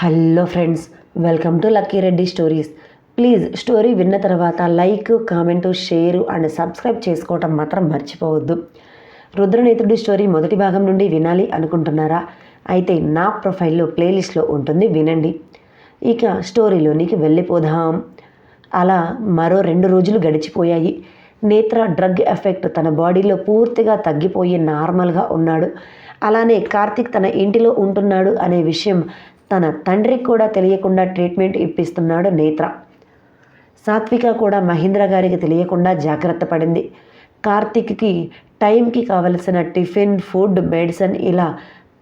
Hello friends welcome to Lucky Reddy stories. Please story విన్న తర్వాత like comment share and subscribe చేసుకోవటం మాత్రం మర్చిపోవద్దు. రుద్రనేత్రుడి స్టోరీ మొదటి భాగం నుండి వినాలి అనుకుంటున్నారా? అయితే నా ప్రొఫైల్లో ప్లేలిస్ట్లో ఉంటుంది వినండి. ఇక స్టోరీలోనికి వెళ్ళిపోదాం. అలా మరో రెండు రోజులు గడిచిపోయాయి. నేత్ర డ్రగ్ ఎఫెక్ట్ తన బాడీలో పూర్తిగా తగ్గిపోయి నార్మల్గా ఉన్నాడు. అలానే కార్తిక్ తన ఇంటిలో ఉంటున్నాడు అనే విషయం తన తండ్రికి కూడా తెలియకుండా ట్రీట్మెంట్ ఇప్పిస్తున్నాడు నేత్ర. సాత్విక కూడా మహేంద్ర గారికి తెలియకుండా జాగ్రత్త పడింది. కార్తిక్కి టైంకి కావలసిన టిఫిన్ ఫుడ్ మెడిసిన్ ఇలా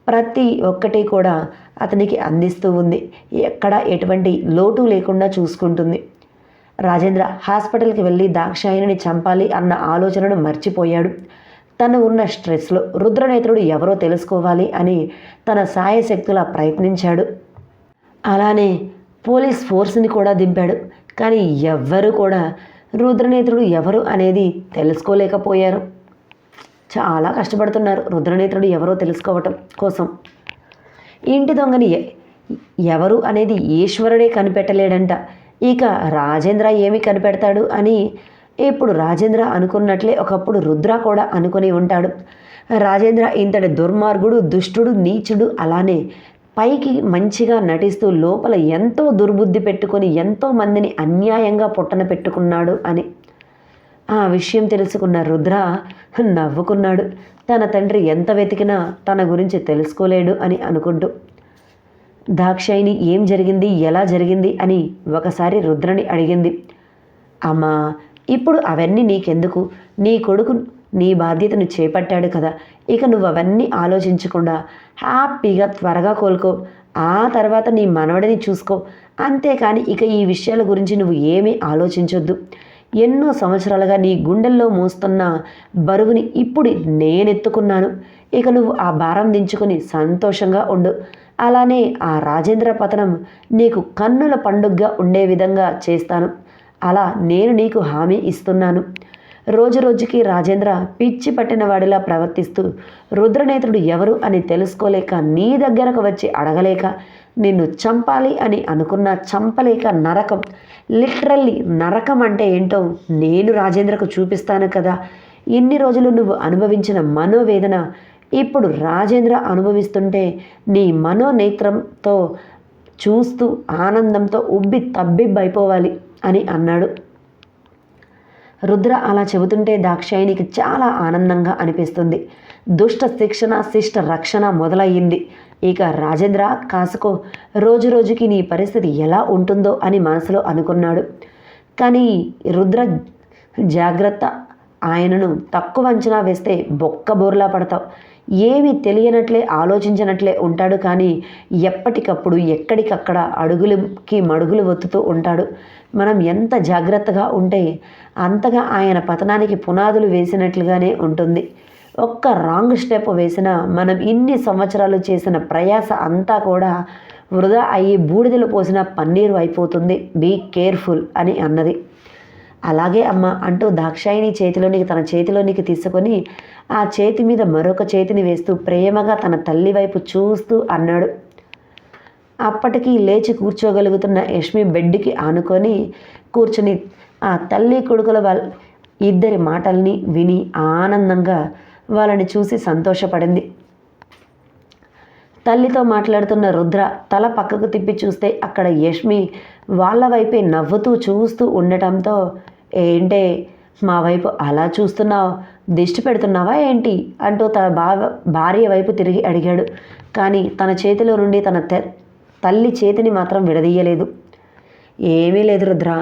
ప్రతి ఒక్కటి కూడా అతనికి అందిస్తూ ఉంది. ఎక్కడ ఎటువంటి లోటు లేకుండా చూసుకుంటుంది. రాజేంద్ర హాస్పిటల్కి వెళ్ళి దాక్షాయిని చంపాలి అన్న ఆలోచనను మర్చిపోయాడు. తను ఉన్న స్ట్రెస్లో రుద్రనేత్రుడు ఎవరో తెలుసుకోవాలి అని తన సాయశక్తులా ప్రయత్నించాడు. అలానే పోలీస్ ఫోర్స్ని కూడా దింపాడు. కానీ ఎవ్వరూ కూడా రుద్రనేత్రుడు ఎవరు అనేది తెలుసుకోలేకపోయారు. చాలా కష్టపడుతున్నారు రుద్రనేత్రుడు ఎవరో తెలుసుకోవటం కోసం. ఇంటి దొంగని ఎ- ఎవరు అనేది ఈశ్వరుడే కనిపెట్టలేడంట. ఇక రాజేంద్ర ఏమి కనిపెడతాడు అని ఇప్పుడు రాజేంద్ర అనుకున్నట్లే ఒకప్పుడు రుద్ర కూడా అనుకుని ఉంటాడు. రాజేంద్ర ఇంతటి దుర్మార్గుడు దుష్టుడు నీచుడు అలానే పైకి మంచిగా నటిస్తూ లోపల ఎంతో దుర్బుద్ధి పెట్టుకొని ఎంతో మందిని అన్యాయంగా పొట్టన పెట్టుకున్నాడు అని. ఆ విషయం తెలుసుకున్న రుద్ర నవ్వుకున్నాడు. తన తండ్రి ఎంత వెతికినా తన గురించి తెలుసుకోలేడు అని అనుకుంటూ. దాక్షాయిని ఏం జరిగింది ఎలా జరిగింది అని ఒకసారి రుద్రని అడిగింది. అమ్మా ఇప్పుడు అవన్నీ నీకెందుకు? నీ కొడుకు నీ బాధ్యతను చేపట్టాడు కదా. ఇక నువ్వు అవన్నీ ఆలోచించకుండా హ్యాపీగా త్వరగా కోలుకో. ఆ తర్వాత నీ మనవడిని చూసుకో. అంతేకాని ఇక ఈ విషయాల గురించి నువ్వు ఏమీ ఆలోచించొద్దు. ఎన్నో సంవత్సరాలుగా నీ గుండెల్లో మోస్తున్న బరువుని ఇప్పుడు నేనెత్తుకున్నాను. ఇక నువ్వు ఆ భారం దించుకొని సంతోషంగా ఉండు. అలానే ఆ రాజేంద్ర పతనం నీకు కన్నుల పండుగగా ఉండే విధంగా చేస్తాను. అలా నేను నీకు హామీ ఇస్తున్నాను. రోజు రోజుకి రాజేంద్ర పిచ్చి పట్టిన వాడిలా ప్రవర్తిస్తూ రుద్రనేత్రుడు ఎవరు అని తెలుసుకోలేక నీ దగ్గరకు వచ్చి అడగలేక నిన్ను చంపాలి అని అనుకున్న చంపలేక నరకం. లిటరల్లీ నరకం అంటే ఏంటో నేను రాజేంద్రకు చూపిస్తాను కదా. ఇన్ని రోజులు నువ్వు అనుభవించిన మనోవేదన ఇప్పుడు రాజేంద్ర అనుభవిస్తుంటే నీ మనోనేత్రంతో చూస్తూ ఆనందంతో ఉబ్బి తబ్బిబ్బైపోవాలి అని అన్నాడు. రుద్ర అలా చెబుతుంటే దాక్షాయినికి చాలా ఆనందంగా అనిపిస్తుంది. దుష్ట శిక్షణ శిష్ట రక్షణ మొదలయ్యింది. ఇక రాజేంద్ర కాసుకో రోజు రోజుకి నీ పరిస్థితి ఎలా ఉంటుందో అని మనసులో అనుకున్నాడు. కానీ రుద్ర జాగ్రత్త ఆయనను తక్కువ అంచనా వేస్తే బొక్క బోర్లా పడతావు. ఏమీ తెలియనట్లే ఆలోచించినట్లే ఉంటాడు కానీ ఎప్పటికప్పుడు ఎక్కడికక్కడ అడుగులకి మడుగులు ఒత్తుతూ ఉంటాడు. మనం ఎంత జాగ్రత్తగా ఉంటే అంతగా ఆయన పతనానికి పునాదులు వేసినట్లుగానే ఉంటుంది. ఒక్క రాంగ్ స్టెప్ వేసిన మనం ఇన్ని సంవత్సరాలు చేసిన ప్రయాస అంతా కూడా వృధా అయ్యి బూడిదలు పోసిన పన్నీరు అయిపోతుంది. బీ కేర్ఫుల్ అని అన్నది. అలాగే అమ్మ అంటూ దాక్షాయిని చేతిలోనికి తన చేతిలోనికి తీసుకొని ఆ చేతి మీద మరొక చేతిని వేస్తూ ప్రేమగా తన తల్లి వైపు చూస్తూ అన్నాడు. అప్పటికి లేచి కూర్చోగలుగుతున్న యష్మి బెడ్కి ఆనుకొని కూర్చుని ఆ తల్లి కొడుకుల వాళ్ళ ఇద్దరి మాటల్ని విని ఆనందంగా వాళ్ళని చూసి సంతోషపడింది. తల్లితో మాట్లాడుతున్న రుద్ర తల పక్కకు తిప్పి చూస్తే అక్కడ యష్మి వాళ్ళ వైపే నవ్వుతూ చూస్తూ ఉండటంతో ఏంటే మా వైపు అలా చూస్తున్నావు దిష్టి పెడుతున్నావా ఏంటి? అంటూ తన బావ భార్య వైపు తిరిగి అడిగాడు. కానీ తన చేతిలో నుండి తన తల్లి చేతిని మాత్రం విడదీయలేదు. ఏమీ లేదు రుద్ర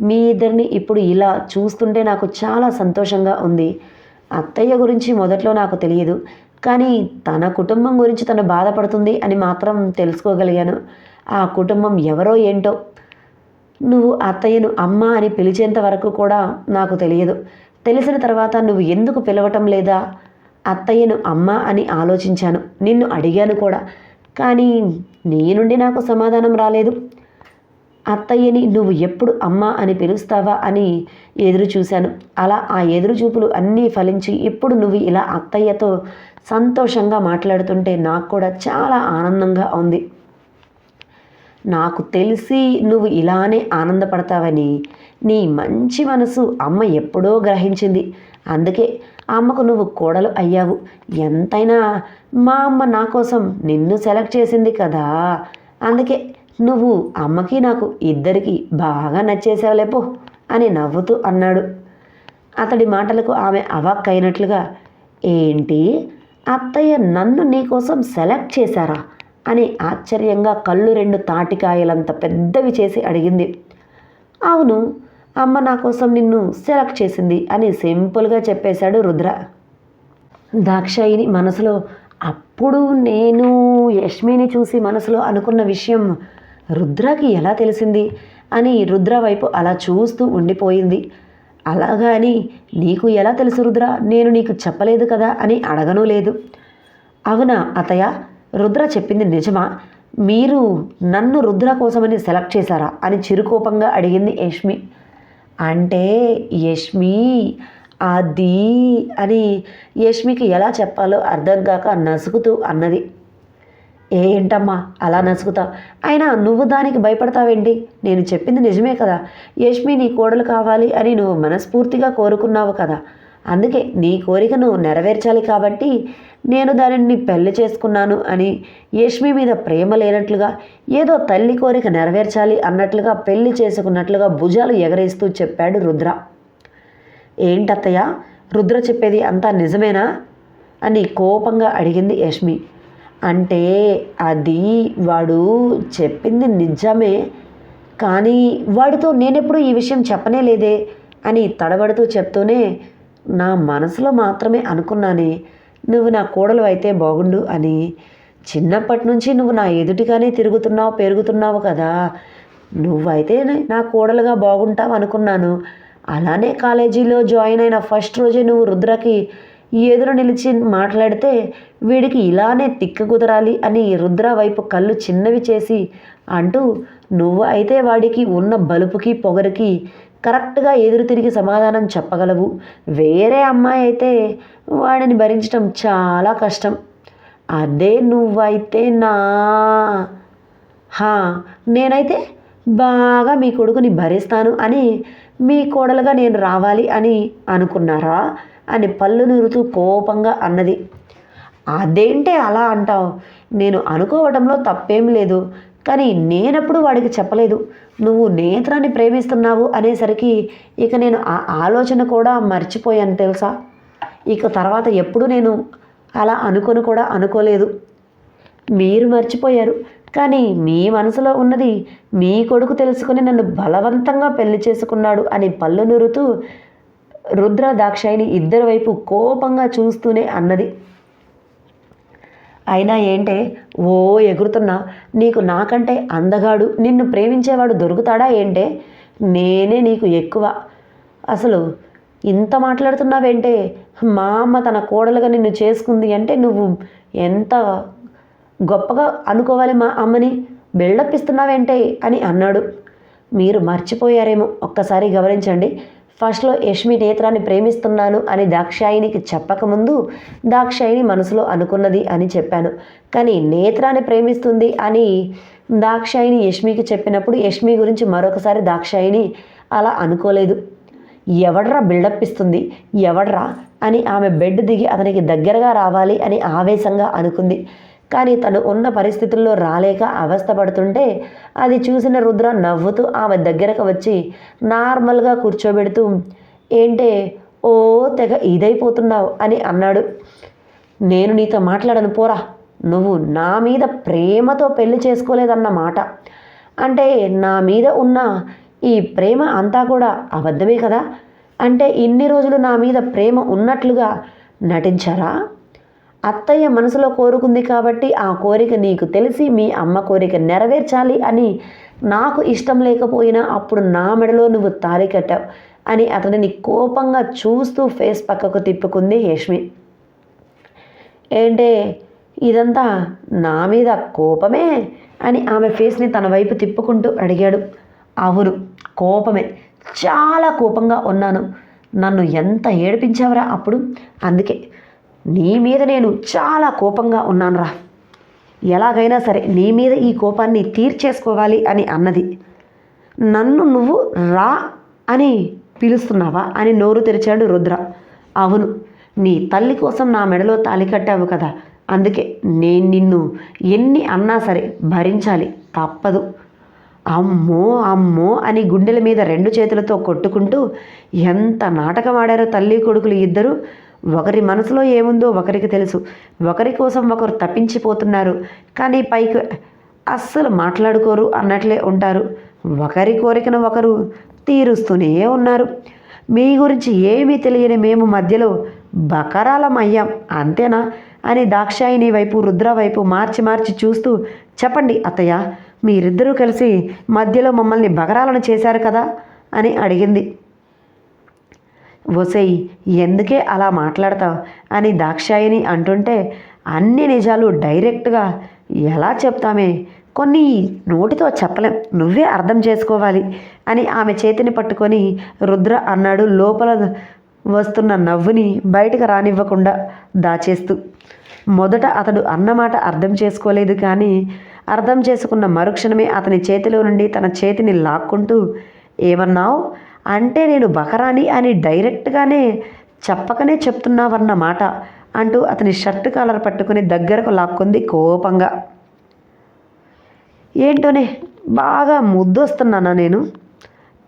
మీ ఇద్దరిని ఇప్పుడు ఇలా చూస్తుంటే నాకు చాలా సంతోషంగా ఉంది. అత్తయ్య గురించి మొదట్లో నాకు తెలియదు కానీ తన కుటుంబం గురించి తను బాధపడుతుంది అని మాత్రం తెలుసుకోగలిగాను. ఆ కుటుంబం ఎవరో ఏంటో నువ్వు అత్తయ్యను అమ్మ అని పిలిచేంత వరకు కూడా నాకు తెలియదు. తెలిసిన తర్వాత నువ్వు ఎందుకు పిలవటం లేదా? అత్తయ్యను అమ్మ అని ఆలోచించాను. నిన్ను అడిగాను కూడా. కానీ నీ నుండి నాకు సమాధానం రాలేదు. అత్తయ్యని నువ్వు ఎప్పుడు అమ్మ అని పిలుస్తావా అని ఎదురు చూశాను అలా ఆ ఎదురు చూపులు అన్నీ ఫలించి ఇప్పుడు నువ్వు ఇలా అత్తయ్యతో సంతోషంగా మాట్లాడుతుంటే నాకు కూడా చాలా ఆనందంగా ఉంది. నాకు తెలిసి నువ్వు ఇలానే ఆనందపడతావని. నీ మంచి మనసు అమ్మ ఎప్పుడో గ్రహించింది. అందుకే అమ్మకు నువ్వు కోడలు అయ్యావు. ఎంతైనా మా అమ్మ నా కోసం నిన్ను సెలెక్ట్ చేసింది కదా. అందుకే నువ్వు అమ్మకి నాకు ఇద్దరికి బాగా నచ్చేసావులేపో అని నవ్వుతూ అన్నాడు. అతడి మాటలకు ఆమె అవాక్కైనట్లుగా ఏంటి? అత్తయ్య నన్ను నీకోసం సెలెక్ట్ చేశారా? అని ఆశ్చర్యంగా కళ్ళు రెండు తాటికాయలంత పెద్దవి చేసి అడిగింది. అవును అమ్మ నా కోసం నిన్ను సెలెక్ట్ చేసింది అని సింపుల్గా చెప్పేశాడు రుద్ర. దాక్షాయిని మనసులో అప్పుడు నేను యష్మిని చూసి మనసులో అనుకున్న విషయం రుద్రకి ఎలా తెలిసింది అని రుద్ర వైపు అలా చూస్తూ ఉండిపోయింది. అలాగా అని నీకు ఎలా తెలుసు రుద్ర? నేను నీకు చెప్పలేదు కదా అని అడగనూ లేదు. అవునా అతయ్య రుద్ర చెప్పింది నిజమా? మీరు నన్ను రుద్ర కోసమని సెలెక్ట్ చేశారా? అని చిరుకోపంగా అడిగింది యష్మి. అంటే యష్మి అది అని యష్మికి ఎలా చెప్పాలో అర్థం కాక నసుకుతూ అన్నది. ఏంటమ్మా అలా నసుకుతా అయినా నువ్వు దానికి భయపడతావేంటి? నేను చెప్పింది నిజమే కదా. యష్మి నీ కోడలు కావాలి అని నువ్వు మనస్ఫూర్తిగా కోరుకున్నావు కదా. అందుకే నీ కోరికను నెరవేర్చాలి కాబట్టి నేను దానిని పెళ్ళి చేసుకున్నాను అని యష్మి మీద ప్రేమ లేనట్లుగా ఏదో తల్లి కోరిక నెరవేర్చాలి అన్నట్లుగా పెళ్ళి చేసుకున్నట్లుగా భుజాలు ఎగరేస్తూ చెప్పాడు రుద్ర. ఏంటత్తయ్య? రుద్ర చెప్పేది అంతా నిజమేనా? అని కోపంగా అడిగింది యష్మి. అంటే అది వాడు చెప్పింది నిజమే కానీ వాడితో నేనెప్పుడు ఈ విషయం చెప్పనే లేదే అని తడబడుతూ చెప్తూనే నా మనసులో మాత్రమే అనుకున్నానే నువ్వు నా కోడలు అయితే బాగుండు అని. చిన్నప్పటి నుంచి నువ్వు నా ఎదుటిగానే తిరుగుతున్నావు పెరుగుతున్నావు కదా. నువ్వైతే నా కోడలుగా బాగుంటావు అనుకున్నాను. అలానే కాలేజీలో జాయిన్ అయిన ఫస్ట్ రోజే నువ్వు రుద్రకి ఎదురు నిలిచి మాట్లాడితే వీడికి ఇలానే తిక్క కుదరాలి అని రుద్ర వైపు కళ్ళు చిన్నవి చేసి అంటూ నువ్వు అయితే వాడికి ఉన్న బలుపుకి పొగరికి కరెక్ట్గా ఎదురు తిరిగి సమాధానం చెప్పగలవు. వేరే అమ్మాయి అయితే వాడిని భరించడం చాలా కష్టం. అదే నువ్వైతే నా హా నేనైతే బాగా మీ కొడుకుని భరిస్తాను అని మీ కోడలుగా నేను రావాలి అని అనుకున్నారా అని పళ్ళు నూరుతూ కోపంగా అన్నది. అదేంటే అలా అంటావు? నేను అనుకోవడంలో తప్పేం లేదు. కానీ నేనెప్పుడు వాడికి చెప్పలేదు. నువ్వు నేత్రాన్ని ప్రేమిస్తున్నావు అనేసరికి ఇక నేను ఆ ఆలోచన కూడా మర్చిపోయాను తెలుసా? ఇక తర్వాత ఎప్పుడు నేను అలా అనుకొని కూడా అనుకోలేదు. మీరు మర్చిపోయారు. కానీ మీ మనసులో ఉన్నది మీ కొడుకు తెలుసుకుని నన్ను బలవంతంగా పెళ్ళి చేసుకున్నాడు అని పళ్ళు నూరుతూ రుద్ర దాక్షాయిని ఇద్దరి వైపు కోపంగా చూస్తూనే అన్నది. అయినా ఏంటే ఓ ఎగురుతున్నా నీకు నాకంటే అందగాడు నిన్ను ప్రేమించేవాడు దొరుకుతాడా ఏంటే? నేనే నీకు ఎక్కువ. అసలు ఇంత మాట్లాడుతున్నావేంటే? మా అమ్మ తన కోడలుగా నిన్ను చేసుకుంది అంటే నువ్వు ఎంత గొప్పగా అనుకోవాలి మా అమ్మని? బిల్డప్ ఇస్తున్నావేంటే? అని అన్నాడు. మీరు మర్చిపోయారేమో. ఒక్కసారి గమనించండి. ఫస్ట్లో యష్మి నేత్రాన్ని ప్రేమిస్తున్నాను అని దాక్షాయినికి చెప్పకముందు దాక్షాయిని మనసులో అనుకున్నది అని చెప్పాను. కానీ నేత్రాన్ని ప్రేమిస్తుంది అని దాక్షాయిని యష్మికి చెప్పినప్పుడు యష్మి గురించి మరొకసారి దాక్షాయిని అలా అనుకోలేదు. ఎవడ్రా బిల్డప్ ఇస్తుంది? ఎవడ్రా? అని ఆమె బెడ్ దిగి అతనికి దగ్గరగా రావాలి అని ఆవేశంగా అనుకుంది. కానీ తను ఉన్న పరిస్థితుల్లో రాలేక అవస్థపడుతుంటే అది చూసిన రుద్ర నవ్వుతూ ఆమె దగ్గరకు వచ్చి నార్మల్గా కూర్చోబెడుతూ ఏంటే? ఓ తెగ ఇదైపోతున్నావు అని అన్నాడు. నేను నీతో మాట్లాడను పోరా నువ్వు నా మీద ప్రేమతో పెళ్ళి చేసుకోలేదన్న మాట అంటే నా మీద ఉన్న ఈ ప్రేమ అంతా కూడా అబద్ధమే కదా? అంటే ఇన్ని రోజులు నా మీద ప్రేమ ఉన్నట్లుగా నటించారా? అత్తయ్య మనసులో కోరుకుంది కాబట్టి ఆ కోరిక నీకు తెలిసి మీ అమ్మ కోరిక నెరవేర్చాలి అని నాకు ఇష్టం లేకపోయినా అప్పుడు నా మెడలో నువ్వు తాలి కట్టావు అని అతడిని కోపంగా చూస్తూ ఫేస్ పక్కకు తిప్పుకుంది హేష్మి ఏంటే? ఇదంతా నా మీద కోపమే? అని ఆమె ఫేస్ని తన వైపు తిప్పుకుంటూ అడిగాడు. అవును కోపమే. చాలా కోపంగా ఉన్నాను. నన్ను ఎంత ఏడిపించావురా అప్పుడు? అందుకే. నీ మీద నేను చాలా కోపంగా ఉన్నానురా. ఎలాగైనా సరే నీ మీద ఈ కోపాన్ని తీర్చేసుకోవాలి అని అన్నది. నన్ను నువ్వు రా అని పిలుస్తున్నావా అని నోరు తెరిచాడు రుద్ర. అవును నీ తల్లి కోసం నా మెడలో తాలి కట్టావు కదా. అందుకే నేను నిన్ను ఎన్ని అన్నా సరే భరించాలి. తప్పదు. అమ్మో అమ్మో అని గుండెల మీద రెండు చేతులతో కొట్టుకుంటూ ఎంత నాటకం ఆడారో తల్లి కొడుకులు ఇద్దరు. ఒకరి మనసులో ఏముందో ఒకరికి తెలుసు. ఒకరి కోసం ఒకరు తప్పించిపోతున్నారు. కానీ పైకి అస్సలు మాట్లాడుకోరు అన్నట్లే ఉంటారు. ఒకరి కోరికను ఒకరు తీరుస్తూనే ఉన్నారు. మీ గురించి ఏమీ తెలియని మేము మధ్యలో బకరాలం అయ్యాం. అంతేనా? అని దాక్షాయిని వైపు రుద్ర వైపు మార్చి మార్చి చూస్తూ చెప్పండి అత్తయ్య మీరిద్దరూ కలిసి మధ్యలో మమ్మల్ని బకరాలను చేశారు కదా? అని అడిగింది. ఒసేయ్ ఎందుకే అలా మాట్లాడతావు? అని దాక్షాయిని అంటుంటే అన్ని నిజాలు డైరెక్ట్గా ఎలా చెప్తామే? కొన్ని నోటితో చెప్పలేం. నువ్వే అర్థం చేసుకోవాలి అని ఆమె చేతిని పట్టుకొని రుద్ర అన్నాడు లోపల వస్తున్న నవ్వుని బయటకు రానివ్వకుండా దాచేస్తూ. మొదట అతడు అన్నమాట అర్థం చేసుకోలేదు కానీ అర్థం చేసుకున్న మరుక్షణమే అతని చేతిలో నుండి తన చేతిని లాక్కుంటూ ఏమన్నావు? అంటే నేను బకరాని అని డైరెక్ట్గానే చెప్పకనే చెప్తున్నావన్నమాట అంటూ అతని షర్ట్ కాలర్ పట్టుకుని దగ్గరకు లాక్కుంది కోపంగా. ఏంటోనే బాగా ముద్దొస్తున్నానా నేను?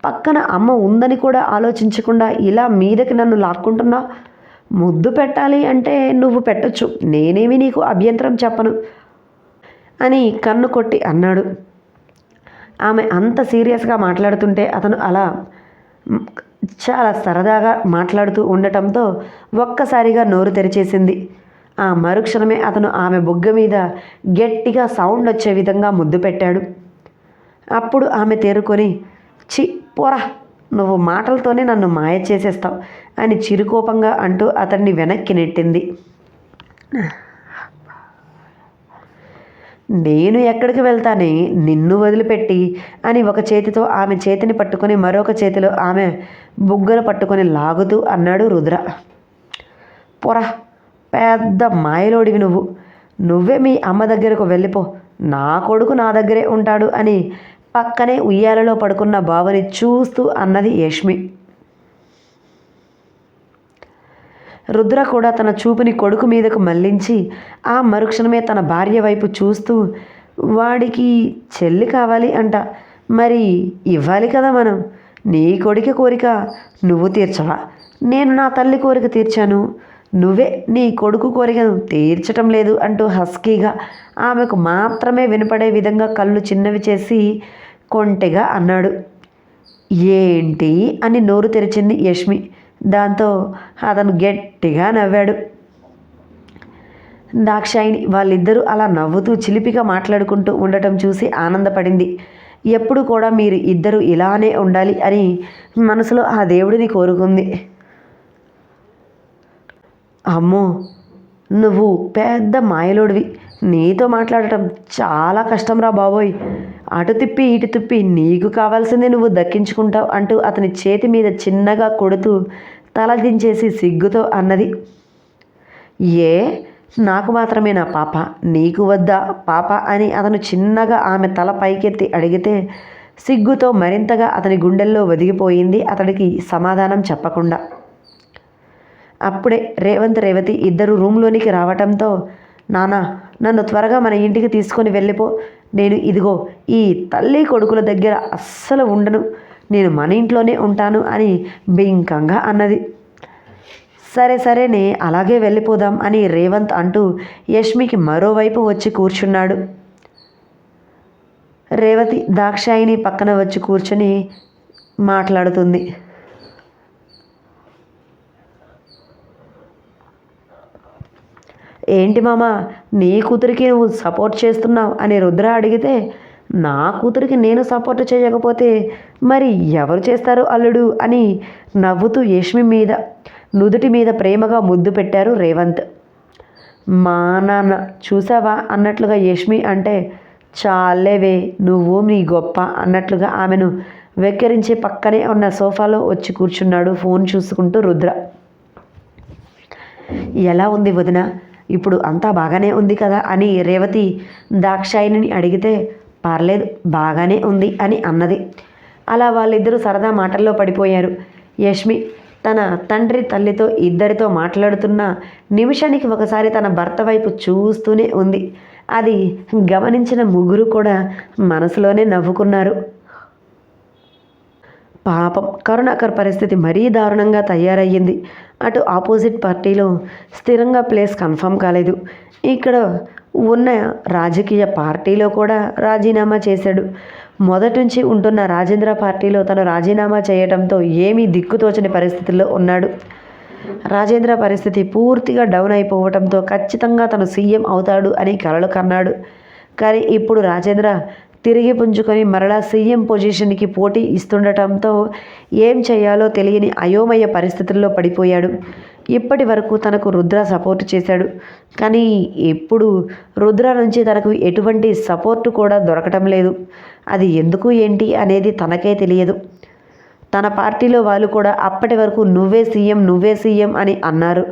పక్కన అమ్మ ఉందని కూడా ఆలోచించకుండా ఇలా మీదకి నన్ను లాక్కుంటున్నా? ముద్దు పెట్టాలి అంటే నువ్వు పెట్టొచ్చు నేనేమి నీకు అభ్యంతరం చెప్పను అని కన్ను కొట్టి అన్నాడు. ఆమె అంత సీరియస్గా మాట్లాడుతుంటే అతను అలా చాలా సరదాగా మాట్లాడుతూ ఉండటంతో ఒక్కసారిగా నోరు తెరిచేసింది. ఆ మరుక్షణమే అతను ఆమె బుగ్గ మీద గట్టిగా సౌండ్ వచ్చే విధంగా ముద్దు పెట్టాడు. అప్పుడు ఆమె తేరుకొని చి పోరా నువ్వు మాటలతోనే నన్ను మాయ చేసేస్తావు అని చిరుకోపంగా అంటూ అతన్ని వెనక్కి నెట్టింది. నేను ఎక్కడికి వెళ్తానే నిన్ను వదిలిపెట్టి అని ఒక చేతితో ఆమె చేతిని పట్టుకొని మరొక చేతిలో ఆమె బుగ్గలు పట్టుకొని లాగుతూ అన్నాడు రుద్ర. పొరా పెద్ద మాయలోడివి నువ్వు. నువ్వే మీ అమ్మ దగ్గరకు వెళ్ళిపో. నా కొడుకు నా దగ్గరే ఉంటాడు అని పక్కనే ఉయ్యాలలో పడుకున్న బావని చూస్తూ అన్నది యష్మి. రుద్ర కూడా తన చూపుని కొడుకు మీదకు మళ్ళించి ఆ మరుక్షణమే తన భార్య వైపు చూస్తూ వాడికి చెల్లి కావాలి అంట. మరి ఇవ్వాలి కదా మనం. నీ కొడుకు కోరిక నువ్వు తీర్చవా? నేను నా తల్లి కోరిక తీర్చాను. నువ్వే నీ కొడుకు కోరికను తీర్చటం లేదు అంటూ హస్కీగా ఆమెకు మాత్రమే వినపడే విధంగా కళ్ళు చిన్నవి చేసి కొంటెగా అన్నాడు. ఏంటి? అని నోరు తెరిచింది యష్మి. దాంతో అతను గట్టిగా నవ్వాడు. దాక్షాయిని వాళ్ళిద్దరూ అలా నవ్వుతూ చిలిపిగా మాట్లాడుకుంటూ ఉండటం చూసి ఆనందపడింది. ఎప్పుడు కూడా మీరు ఇద్దరు ఇలానే ఉండాలి అని మనసులో ఆ దేవుడిని కోరుకుంది. అమ్మో నువ్వు పెద్ద మాయలోడివి. నీతో మాట్లాడటం చాలా కష్టంరా బాబోయ్. అటు తిప్పి ఇటు తిప్పి నీకు కావాల్సింది నువ్వు దక్కించుకుంటావు అంటూ అతని చేతి మీద చిన్నగా కొడుతూ తల దించేసి సిగ్గుతో అన్నది. ఏ నాకు మాత్రమే నా పాప నీకు వద్దా పాప అని అతను చిన్నగా ఆమె తల పైకెత్తి అడిగితే సిగ్గుతో మరింతగా అతని గుండెల్లో ఒదిగిపోయింది అతడికి సమాధానం చెప్పకుండా. అప్పుడే రేవంత్ రేవతి ఇద్దరు రూమ్లోనికి రావటంతో నానా నన్ను త్వరగా మన ఇంటికి తీసుకొని వెళ్ళిపో. నేను ఇదిగో ఈ తల్లి కొడుకుల దగ్గర అస్సలు ఉండను. నేను మన ఇంట్లోనే ఉంటాను అని బింకంగా అన్నది. సరే సరేనే అలాగే వెళ్ళిపోదాం అని రేవంత్ అంటూ యష్మికి మరోవైపు వచ్చి కూర్చున్నాడు. రేవతి దాక్షాయిని పక్కన వచ్చి కూర్చొని మాట్లాడుతుంది. ఏంటి మామ నీ కూతురికి నువ్వు సపోర్ట్ చేస్తున్నావు అని రుద్ర అడిగితే నా కూతురికి నేను సపోర్ట్ చేయకపోతే మరి ఎవరు చేస్తారు అల్లుడు అని నవ్వుతూ యష్మి మీద నుదుటి మీద ప్రేమగా ముద్దు పెట్టారు రేవంత్. మా నాన్న చూసావా అన్నట్లుగా యష్మి అంటే చాలేవే నువ్వు నీ గొప్ప అన్నట్లుగా ఆమెను వెక్కిరించి పక్కనే ఉన్న సోఫాలో వచ్చి కూర్చున్నాడు ఫోన్ చూసుకుంటూ రుద్ర. ఎలా ఉంది వదిన? ఇప్పుడు అంతా బాగానే ఉంది కదా అని రేవతి దాక్షాయిని అడిగితే పర్లేదు బాగానే ఉంది అని అన్నది. అలా వాళ్ళిద్దరూ సరదా మాటల్లో పడిపోయారు. యష్మి తన తండ్రి తల్లితో ఇద్దరితో మాట్లాడుతున్న నిమిషానికి ఒకసారి తన భర్త వైపు చూస్తూనే ఉంది. అది గమనించిన ముగ్గురు కూడా మనసులోనే నవ్వుకున్నారు. పాపం. కరుణాకర్ పరిస్థితి మరీ దారుణంగా తయారయ్యింది. అటు ఆపోజిట్ పార్టీలో స్థిరంగా ప్లేస్ కన్ఫర్మ్ కాలేదు. ఇక్కడ ఉన్న రాజకీయ పార్టీలో కూడా రాజీనామా చేశాడు. మొదటి నుంచి ఉంటున్న రాజేంద్ర పార్టీలో తను రాజీనామా చేయడంతో ఏమీ దిక్కుతోచని పరిస్థితుల్లో ఉన్నాడు. రాజేంద్ర పరిస్థితి పూర్తిగా డౌన్ అయిపోవడంతో ఖచ్చితంగా తను సీఎం అవుతాడు అని కలలు కన్నాడు. కానీ ఇప్పుడు రాజేంద్ర తిరిగి పుంజుకొని మరలా సీఎం పొజిషన్కి పోటీ ఇస్తుండటంతో ఏం చేయాలో తెలియని అయోమయ పరిస్థితుల్లో పడిపోయాడు. ఇప్పటి వరకు తనకు రుద్ర సపోర్ట్ చేశాడు. కానీ ఇప్పుడు రుద్ర నుంచి తనకు ఎటువంటి సపోర్టు కూడా దొరకటం లేదు. అది ఎందుకు ఏంటి అనేది తనకే తెలియదు. తన పార్టీలో వాళ్ళు కూడా అప్పటి వరకు నువ్వే సీఎం నువ్వే సీఎం అని అన్నారు.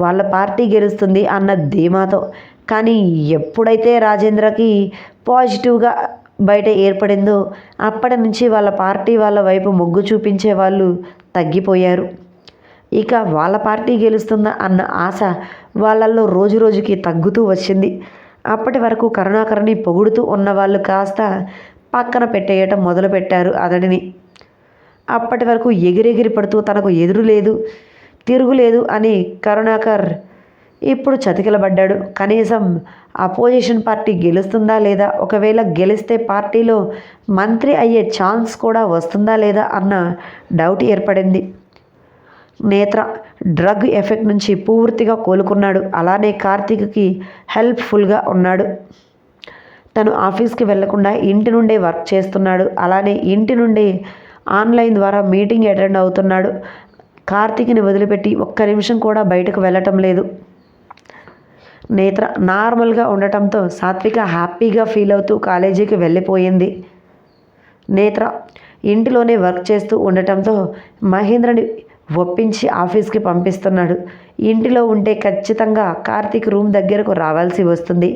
వాళ్ళ పార్టీ గెలుస్తుంది అన్న ధీమాతో. కానీ ఎప్పుడైతే రాజేంద్రకి పాజిటివ్గా బయట ఏర్పడిందో అప్పటి నుంచి వాళ్ళ పార్టీ వాళ్ళ వైపు మొగ్గు చూపించే వాళ్ళు తగ్గిపోయారు. ఇక వాళ్ళ పార్టీ గెలుస్తుందా అన్న ఆశ వాళ్ళల్లో రోజు రోజుకి తగ్గుతూ వచ్చింది. అప్పటి వరకు కరుణాకరని పొగుడుతూ ఉన్న వాళ్ళు కాస్త పక్కన పెట్టేయటం మొదలుపెట్టారు అతడిని. అప్పటి వరకు ఎగిరెగిరి పడుతూ తనకు ఎదురు లేదు తిరుగులేదు అని కరుణాకర్ ఇప్పుడు చతికిలబడ్డాడు. కనీసం అపోజిషన్ పార్టీ గెలుస్తుందా లేదా? ఒకవేళ గెలిస్తే పార్టీలో మంత్రి అయ్యే ఛాన్స్ కూడా వస్తుందా లేదా అన్న డౌట్ ఏర్పడింది. నేత్ర డ్రగ్ ఎఫెక్ట్ నుంచి పూర్తిగా కోలుకున్నాడు. అలానే కార్తీక్కి హెల్ప్ఫుల్గా ఉన్నాడు. తను ఆఫీస్కి వెళ్ళకుండా ఇంటి నుండే వర్క్ చేస్తున్నాడు. అలానే ఇంటి నుండి ఆన్లైన్ ద్వారా మీటింగ్ అటెండ్ అవుతున్నాడు. కార్తీక్ని వదిలిపెట్టి ఒక్క నిమిషం కూడా బయటకు వెళ్ళటం లేదు. నేత్ర నార్మల్గా ఉండటంతో సాత్విక హ్యాపీగా ఫీల్ అవుతూ కాలేజీకి వెళ్ళిపోయింది. నేత్ర ఇంటిలోనే వర్క్ చేస్తూ ఉండటంతో మహేంద్రని ఒప్పించి ఆఫీస్కి పంపిస్తున్నాడు. ఇంటిలో ఉంటే ఖచ్చితంగా కార్తీక్ రూమ్ దగ్గరకు రావాల్సి వస్తుంది.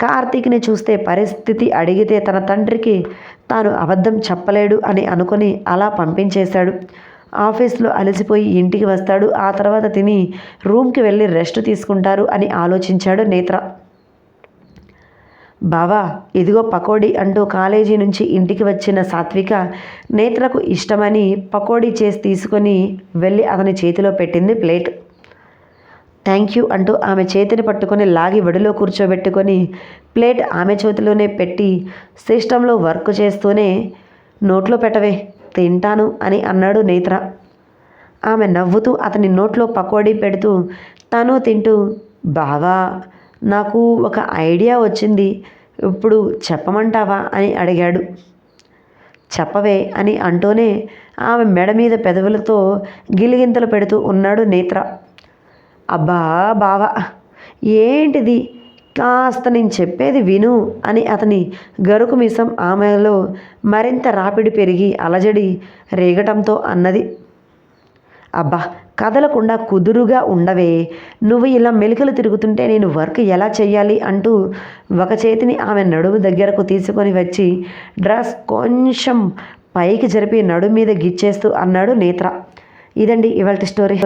కార్తీక్ని చూస్తే పరిస్థితి అడిగితే తన తండ్రికి తాను అబద్ధం చెప్పలేడు అని అనుకుని అలా పంపించేశాడు. ఆఫీస్లో అలసిపోయి ఇంటికి వస్తాడు. ఆ తర్వాత తిని రూమ్కి వెళ్ళి రెస్ట్ తీసుకుంటారు అని ఆలోచించాడు నేత్ర. బావా ఇదిగో పకోడీ అంటూ కాలేజీ నుంచి ఇంటికి వచ్చిన సాత్విక నేత్రకు ఇష్టమని పకోడీ చేసి తీసుకొని వెళ్ళి అతని చేతిలో పెట్టింది ప్లేట్. థ్యాంక్ యూ అంటూ ఆమె చేతిని పట్టుకొని లాగి వడిలో కూర్చోబెట్టుకొని ప్లేట్ ఆమె చేతిలోనే పెట్టి సిస్టంలో వర్క్ చేస్తూనే నోట్లో పెట్టవే. తింటాను అని అన్నాడు నేత్ర. ఆమె నవ్వుతూ అతని నోట్లో పకోడీ పెడుతూ తను తింటూ బావా నాకు ఒక ఐడియా వచ్చింది. ఇప్పుడు చెప్పమంటావా? అని అడిగాడు. చెప్పవే అని అంటూనే ఆమె మెడ మీద పెదవులతో గిలిగింతలు పెడుతూ ఉన్నాడు నేత్ర. అబ్బా బావా ఏంటిది? కాస్త నేను చెప్పేది విను అని అతని గరుకు మిసం ఆమెలో మరింత రాపిడి పెరిగి అలజడి రేగటంతో అన్నది. అబ్బా కదలకుండా కుదురుగా ఉండవే. నువ్వు ఇలా మెలికలు తిరుగుతుంటే నేను వర్క్ ఎలా చేయాలి అంటూ ఒక చేతిని ఆమె నడుము దగ్గరకు తీసుకొని వచ్చి డ్రెస్ కొంచెం పైకి జరిపి నడుము మీద గిచ్చేస్తూ అన్నాడు నేత్ర. ఇదండి ఇవాళ స్టోరీ.